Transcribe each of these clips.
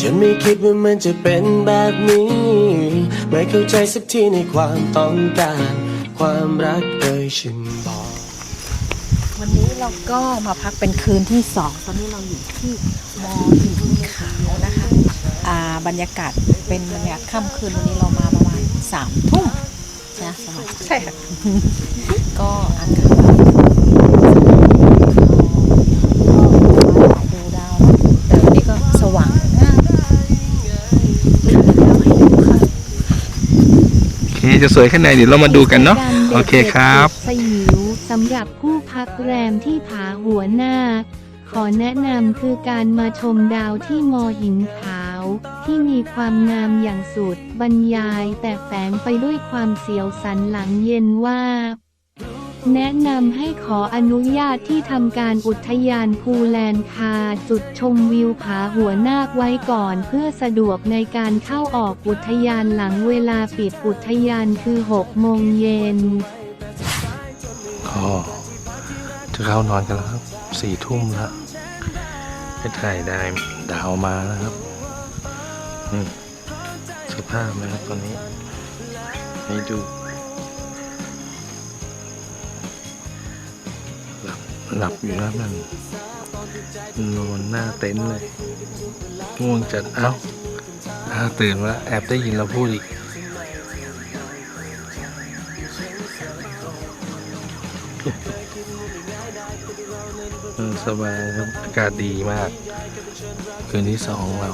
ฉันไม่คิดว่ามันจะเป็นแบบนี้ ไม่เข้าใจสักทีในความต้องการ ความรักเอ่ยฉันบอกวันนี้เราก็มาพักเป็นคืนที่สองตอนนี้เราอยู่ที่มอหินขาวนะคะอ่าบรรยากาศเป็นบรรยากาศค่ำคืนวันนี้เรามาประมาณสามทุ่มนะสมัยใช่ค่ะก็อากาศดูดาวนะแต่วันนี้ก็สว่างมากแล้วให้ดูค่ะ โอเค จะสวยแค่ไหนเดี๋ยวเรามาดูกันเนาะโอเคครับสยิวสำหรับผู้พักแรมที่ผาหัวหน้า ขอแนะนำคือการมาชมดาวที่มอหินขาว ที่มีความงามอย่างสุดบรรยายแต่แฝงไปด้วยความเสียวสันหลังเย็นว่าบ แนะนำให้ขออนุญาตที่ทำการอุทยานภูแลนคาจุดชมวิวผาหัวนาคไว้ก่อนเพื่อสะดวกในการเข้าออกอุทยานหลังเวลาปิดอุทยานคือ6โมงเย็นก็จะเข้านอนกันแล้วครับสี่ทุ่มแล้วไปถ่ายได้ดาวมาแล้วครับนี่สภาพนะครับตอนนี้ ให้ดู หลับอยู่แล้วมันนอนหน้าเต็นท์เลยง่วงจัดเอ้าอ้าตื่นแล้วแอบได้ยินเราพูดอีกเออสบายครับอากาศดีมาก คืนที่สองเรา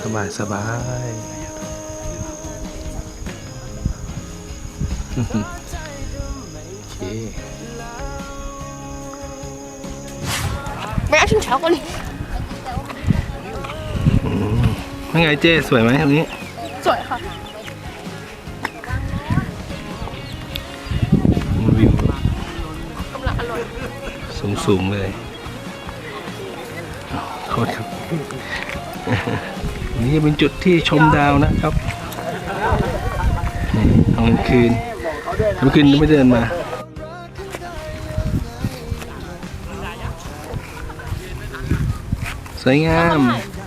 สบายสบายโอ เคไม่เอาถึงเช้าก่อนว่าไงเจ้สวยไหมตรงนี้ สวยค่ะ วิวกำลังอร่อยสูงสูงๆเลยโทษครับ นี่จะเป็นจุดที่ชมดาวนะครับนี่ตอนกลางคืนตอนกลางคืนไม่เดินมา สว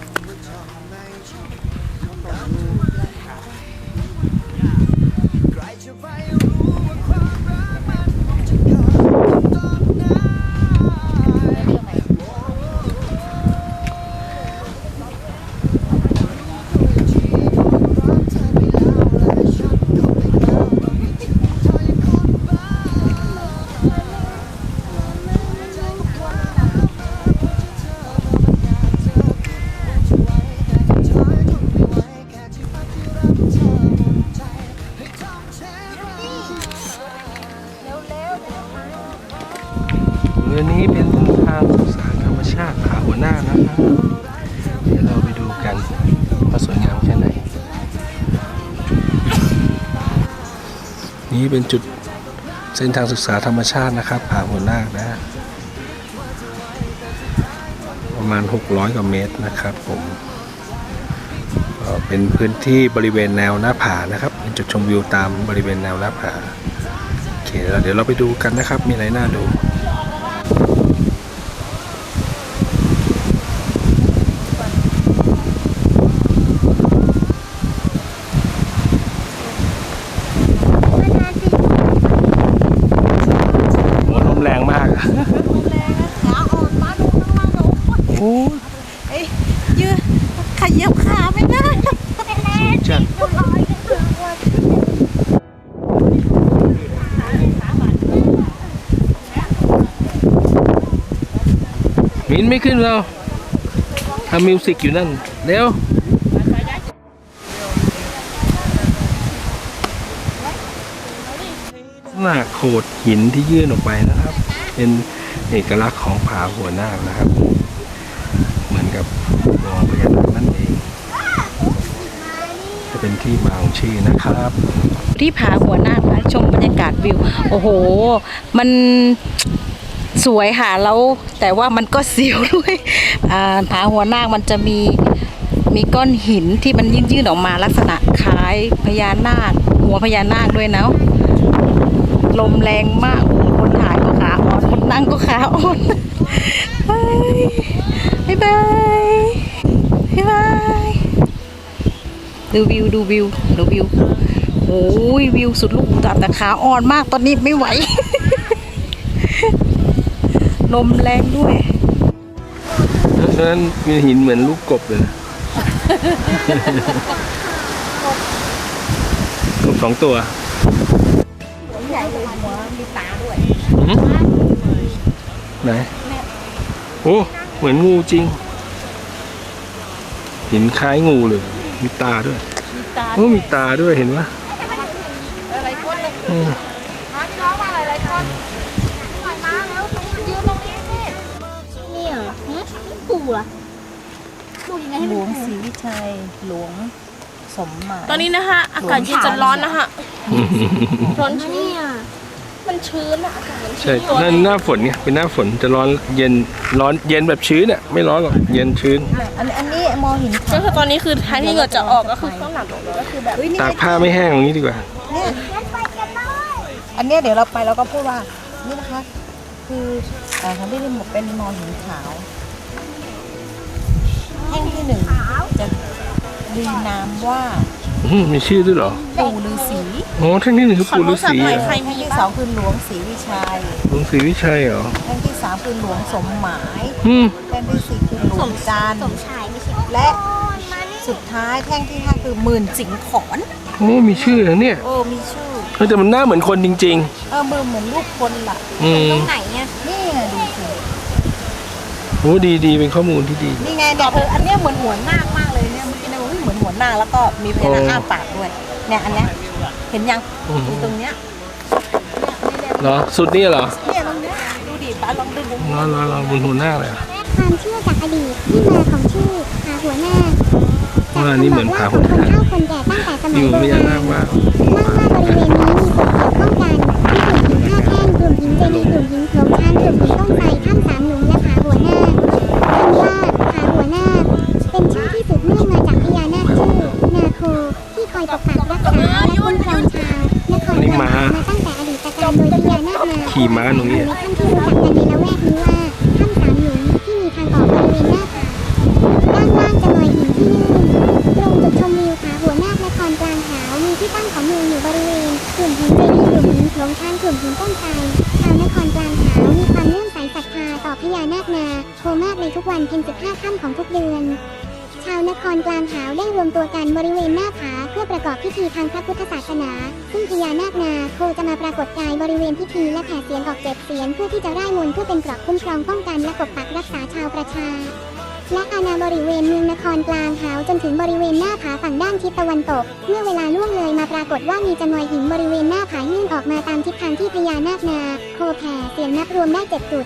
นี้เป็นจุดเส้นทางศึกษาธรรมชาตินะครับผาหัวหน้านะ ประมาณ 600กว่าเมตรนะครับผมเป็นพื้นที่บริเวณแนวหน้าผานะครับเป็นจุดชมวิวตามบริเวณแนวหน้าผาโอเคแล้วเดี๋ยวเราไปดูกันนะครับ มีอะไรน่าดู โหลมแรงมากอะโอ้ ยืดขยับขาไม่ได้ จัด มินไม่ขึ้นเราทำมิวสิกอยู่นั่น เร็วหน้าโขดหินที่ยื่นออกไปนะครับ เป็นเอกลักษณ์ของผาหัวหน้านะครับ เหมือนกับมองพญานาคนั่นเอง จะเป็นที่มาของชื่อนะครับ ที่ผาหัวหน้าคะชมบรรยากาศวิว โอ้โห มัน สวยค่ะแล้วแต่ว่ามันก็เสียวด้วยอ่าผาหัวหน้ามันจะมีมีก้อนหินที่มันยื่นๆออกมาลักษณะคล้ายพญานาค หัวพญานาคด้วยนะลมแรงมากคนถ่ายก็ขาอ่อนคนนั่งก็ขาอ่อนบายบายบายบายดูวิวดูวิวดูวิวโอ้ยวิวสุดลูกตาแต่ขาอ่อนมากตอนนี้ไม่ไหว ลมแรงด้วยเพราะฉะนั้นมีหินเหมือนลูกกบเลยนะ กบสองตัวใหญ่เลยหัวมีตาด้วยอื้อหือไหน โอ้ เหมือนงูจริง หินคล้ายงูเลย มีตาด้วย มีตาโอ้ มีตาด้วยเห็นปะอะไรก้นเลย ปู่เหรอปู่ยังไงให้หลมันวงศรีวิชัยหลวงสมหมายตอนนี้นะคะอากาศเย็นจะร้อนนะคะร้อนมาเนี่ยมันชื้นอะอากาศมันใช่ชื้นนั่นหน้าฝนเนี่ยเป็นหน้าฝนจะร้อนเย็นร้อนเย็นแบบชื้นอะไม่ร้อนหรอกเย็นชื้นอันอันนี้มองเห็นก็คือตอนนี้คือแทนที่เหงื่อจะออกก็คือข้างหลังก็คือแบบเฮ้ยนี่ตากผ้าไม่แห้งตรงนี้ดีกว่า เนี่ยอันเนี้ยเดี๋ยวเราไปเราก็พูดว่า นี่นะคะ คืออ่าของที่นี่เป็นมอหินขาว แท่งที่หนึ่งจะดีนามว่าอืมมีชื่อด้วยเหรอปู่ฤาษีอ๋อแท่งที่หนึ่งคือขอปู่ฤารู้สักษีหน่อยเหรอใครแท่งมีที่บ้าสองงคือหลวงศรีวิชัยหลวงศรีวิชัยเหรอแท่งที่สามคือหลวงสมหมายอืมแท่งที่สี่คือหลวงจันทร์สมชายไม่ใช่และสุดท้ายแท่งที่ห้าคือหมื่นสิงขอนโอ้มีชื่อนะเนี่ยเออมีชื่อเออแต่มันหน้าเหมือนคนจริงเออมือเหมือนลูกคนล่ะๆอืมตรงไหนเนี่ยนี่ไงดูสิ โอ้ดีดีเป็นข้อมูลที่ดี นี่ไงเนี่ยเธออันเนี้ยเหมือนหัวนาคมากเลยเนี่ยเมื่อกี้นะบอกว่าเหมือนหัวนาคแล้วก็มีพญานาคอ้าปากด้วยเนี่ยอันเนี้ยเห็นยังอืมอยู่ตรงเนี้ยเหรอสุดนี่เหรอเนี่ยตรงเนี้ยดูดิป้าลองดูดูรอรอรอบนหัวหน้าเลยเหรอ ความเชื่อจากอดีตที่มาของชื่อผาหัวหน้าว่านี่เหมือนผาหัควนหน้าเฒ่าคนแก่ตั้งแต่สมัอยยู่โบพญารานาณคว่าเล่าว่าบริเวณ ม้ามาตั้งแต่อดีตการโดยพญานาคนาขี่ม้าตรงนี้อยู่ในถ้ำที่รู้จักกันในละแวกนี้ว่าถ้ำสามหลุมที่มีทางออกบริเวณหน้าผาด้านล่างจะลอยหินที่ลื่นตรงจุดชมวิวผาหัวนาคนครกลางหาวมีที่ตั้งของเมืองอยู่บริเวณกลุ่มหินเจดีย์กลุ่มหินโขลงช้างกลุ่มหินต้นไทรชาวนครกลางหาวมีความเลื่อมใสศรัทธาต่อพญานาคนาโคมากในทุกวันเพ็ญ15ค่ำของทุกเดือน ชาวนครกลางหาวได้รวมตัวกันบริเวณหน้าผาเพื่อประกอบพิธีทางพระพุทธศาสนา ซึ่งพญานาคนาโคจะมาปรากฏกายบริเวณพิธีและแผ่เสียงออกเจ็ดเสียงเพื่อที่จะร่ายมนต์เพื่อเป็นเกราะคุ้มครองป้องกันและปกปักรักษาชาวประชา และอาณาบริเวณเมืองนครกลางหาวจนถึงบริเวณหน้าผาฝั่งด้านทิศตะวันตก เมื่อเวลาล่วงเลยมาปรากฏว่ามีจำนวนหินบริเวณหน้าผายื่นออกมาตามทิศทางที่พญานาคนาโคแผ่เสียงนับรวมได้เจ็ดจุด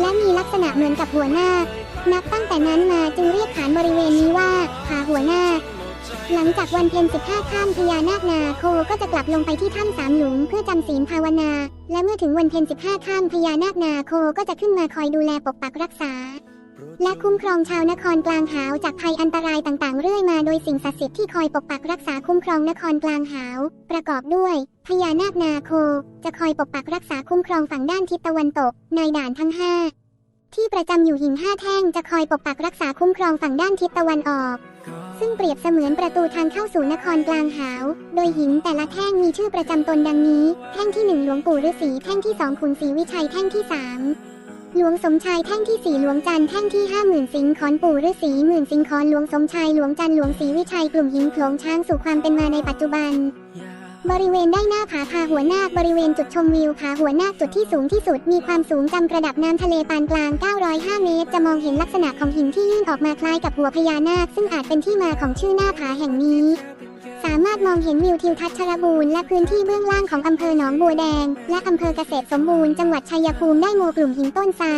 และมีลักษณะเหมือนกับหัวหน้า นับตั้งแต่นั้นมาจึงเรียกฐานบริเวณนี้ว่าผาหัวหน้า หลังจากวันเพ็ญ15ค่ำพญานาคนาโคก็จะกลับลงไปที่ถ้ำสามหลุมเพื่อจำศีลภาวนา และเมื่อถึงวันเพ็ญ15ค่ำพญานาคนาโคก็จะขึ้นมาคอยดูแลปกปักรักษา และคุ้มครองชาวนครกลางหาวจากภัยอันตรายต่างๆ เรื่อยมาโดยสิ่งศักดิ์สิทธิ์ที่คอยปกปักรักษาคุ้มครองนครกลางหาว ประกอบด้วยพญานาคนาโค จะคอยปกปักรักษาคุ้มครองฝั่งด้านทิศตะวันตก ในด่านทั้งห้า ที่ประจำอยู่หินห้าแท่งจะคอยปกปักรักษาคุ้มครองฝั่งด้านทิศตะวันออก ซึ่งเปรียบเสมือนประตูทางเข้าสู่นครกลางหาว โดยหินแต่ละแท่งมีชื่อประจำตนดังนี้ แท่งที่หนึ่งหลวงปู่ฤาษีแท่งที่สองขุนศรีวิชัยแท่งที่สามหลวงสมชายแท่งที่สี่หลวงจันทร์แท่งที่ห้าหมื่นสิงขอนปู่ฤาษีหมื่นสิงขอนหลวงสมชายหลวงจันทร์หลวงศรีวิชัยกลุ่มหินโขลงช้างสู่ความเป็นมาในปัจจุบัน บริเวณได้หน้าผาพาหัวนาคบริเวณจุดชมวิวผาหัวนาคจุดที่สูงที่สุด มีความสูงจำระดับน้ำทะเลปานกลาง 905 เมตร จะมองเห็นลักษณะของหินที่ยื่นออกมาคล้ายกับหัวพญานาค ซึ่งอาจเป็นที่มาของชื่อหน้าผาแห่งนี้ สามารถมองเห็นวิวทิวทัศน์ชลบูรณ์และพื้นที่เบื้องล่างของอำเภอหนองบัวแดง และอำเภอเกษตรสมบูรณ์จังหวัดชัยภูมิได้โมกลุ่มหินต้นไทร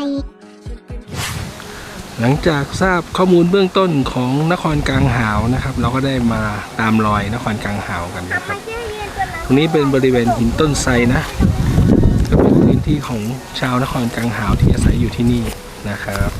หลังจากทราบข้อมูลเบื้องต้นของนครกลางหาวนะครับ เราก็ได้มาตามรอยนครกลางหาวกันนะครับ ตรงนี้เป็นบริเวณหินต้นไทรนะก็เป็นพื้นที่ของชาวนครกลางหาวที่อาศัยอยู่ที่นี่นะครับ